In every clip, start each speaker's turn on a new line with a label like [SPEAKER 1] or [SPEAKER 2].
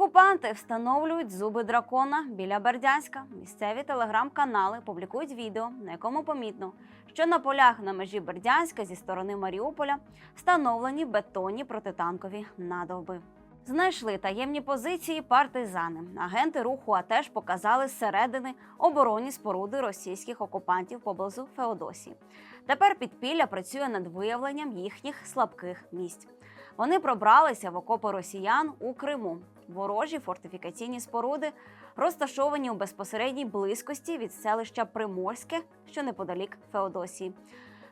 [SPEAKER 1] Окупанти встановлюють зуби дракона біля Бердянська. Місцеві телеграм-канали публікують відео, на якому помітно, що на полях на межі Бердянська зі сторони Маріуполя встановлені бетонні протитанкові надовби. Знайшли таємні позиції партизани. Агенти руху АТЕШ показали зсередини оборонні споруди російських окупантів поблизу Феодосії. Тепер підпілля працює над виявленням їхніх слабких місць. Вони пробралися в окопи росіян у Криму. Ворожі фортифікаційні споруди розташовані у безпосередній близькості від селища Приморське, що неподалік Феодосії.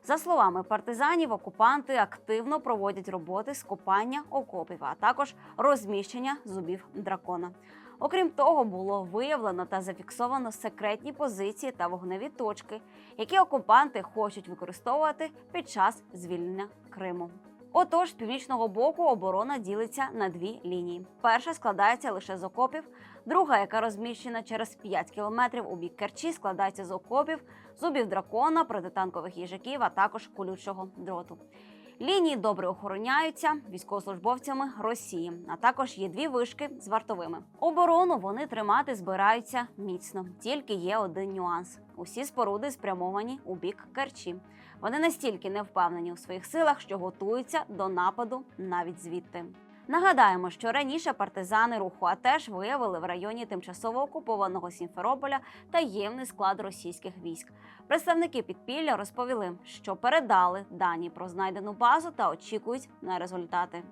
[SPEAKER 1] За словами партизанів, окупанти активно проводять роботи з копання окопів, а також розміщення зубів дракона. Окрім того, було виявлено та зафіксовано секретні позиції та вогневі точки, які окупанти хочуть використовувати під час звільнення Криму. Отож, з північного боку оборона ділиться на дві лінії. Перша складається лише з окопів, друга, яка розміщена через 5 кілометрів у бік Керчі, складається з окопів, зубів дракона, протитанкових їжаків, а також колючого дроту. Лінії добре охороняються військовослужбовцями Росії, а також є дві вишки з вартовими. Оборону вони тримати збираються міцно. Тільки є один нюанс: усі споруди спрямовані у бік Керчі. Вони настільки не впевнені у своїх силах, що готуються до нападу навіть звідти. Нагадаємо, що раніше партизани руху АТЕШ виявили в районі тимчасово окупованого Сімферополя таємний склад російських військ. Представники підпілля розповіли, що передали дані про знайдену базу та очікують на результати.